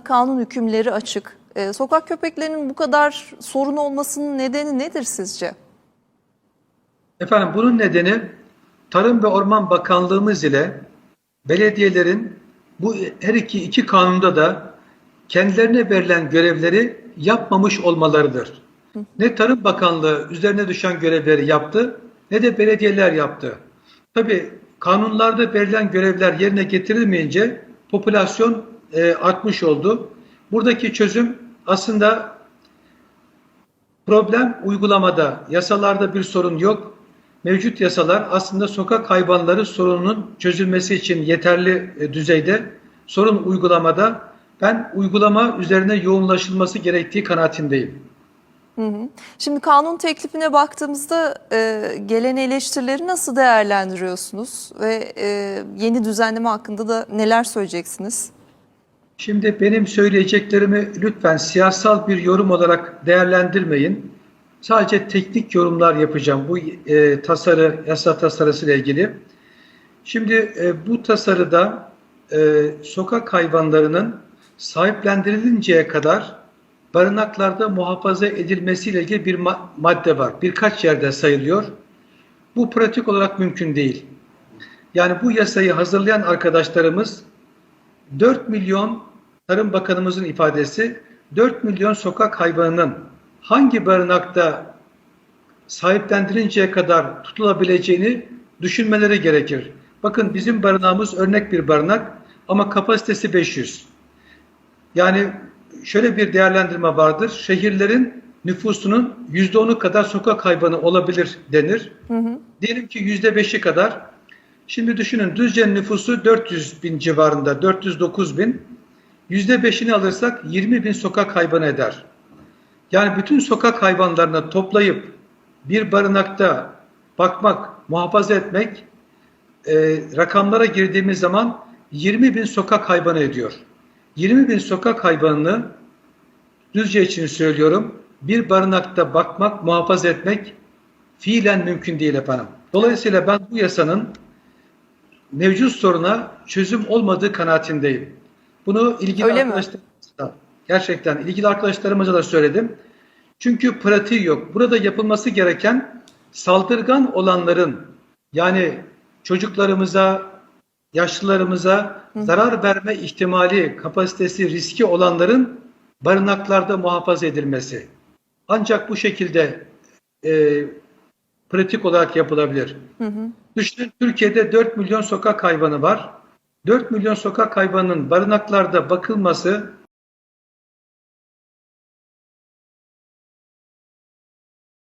kanun hükümleri açık. Ee, sokak köpeklerinin bu kadar sorun olmasının nedeni nedir sizce? Efendim bunun nedeni Tarım ve Orman Bakanlığımız ile belediyelerin bu her iki, iki kanunda da kendilerine verilen görevleri yapmamış olmalarıdır. Ne Tarım Bakanlığı üzerine düşen görevleri yaptı ne de belediyeler yaptı. Tabii kanunlarda verilen görevler yerine getirilmeyince popülasyon e, artmış oldu. Buradaki çözüm aslında problem uygulamada, yasalarda bir sorun yok. Mevcut yasalar aslında sokak hayvanları sorununun çözülmesi için yeterli e, düzeyde. Sorun uygulamada. Ben uygulama üzerine yoğunlaşılması gerektiği kanaatindeyim. Şimdi kanun teklifine baktığımızda e, gelen eleştirileri nasıl değerlendiriyorsunuz ve e, yeni düzenleme hakkında da neler söyleyeceksiniz? Şimdi benim söyleyeceklerimi lütfen siyasal bir yorum olarak değerlendirmeyin. Sadece teknik yorumlar yapacağım bu e, tasarı, yasa tasarısı ile ilgili. Şimdi e, bu tasarıda e, sokak hayvanlarının sahiplendirilinceye kadar barınaklarda muhafaza edilmesiyle ilgili bir ma- madde var. Birkaç yerde sayılıyor. Bu pratik olarak mümkün değil. Yani bu yasayı hazırlayan arkadaşlarımız 4 milyon Tarım Bakanımızın ifadesi 4 milyon sokak hayvanının hangi barınakta sahiplendirinceye kadar tutulabileceğini düşünmeleri gerekir. Bakın bizim barınağımız örnek bir barınak ama kapasitesi 500. Yani şöyle bir değerlendirme vardır. Şehirlerin nüfusunun %10'u kadar sokak hayvanı olabilir denir. Hı hı. Diyelim ki %5'i kadar. Şimdi düşünün Düzce'nin nüfusu 400 bin civarında, 409 bin. %5'ini alırsak 20 bin sokak hayvanı eder. Yani bütün sokak hayvanlarını toplayıp bir barınakta bakmak, muhafaza etmek e, rakamlara girdiğimiz zaman 20 bin sokak hayvanı ediyor. 20 bin sokak hayvanını Düzce için söylüyorum bir barınakta bakmak, muhafaza etmek fiilen mümkün değil efendim. Dolayısıyla ben bu yasanın mevcut soruna çözüm olmadığı kanaatindeyim. Bunu ilgili Öyle mi? arkadaşlarımıza da gerçekten ilgili arkadaşlarımıza da söyledim. Çünkü pratiği yok. Burada yapılması gereken saldırgan olanların yani çocuklarımıza, yaşlılarımıza zarar verme ihtimali, kapasitesi, riski olanların barınaklarda muhafaza edilmesi. Ancak bu şekilde e, pratik olarak yapılabilir. Hı hı. Düşünün Türkiye'de 4 milyon sokak hayvanı var. 4 milyon sokak hayvanının barınaklarda bakılması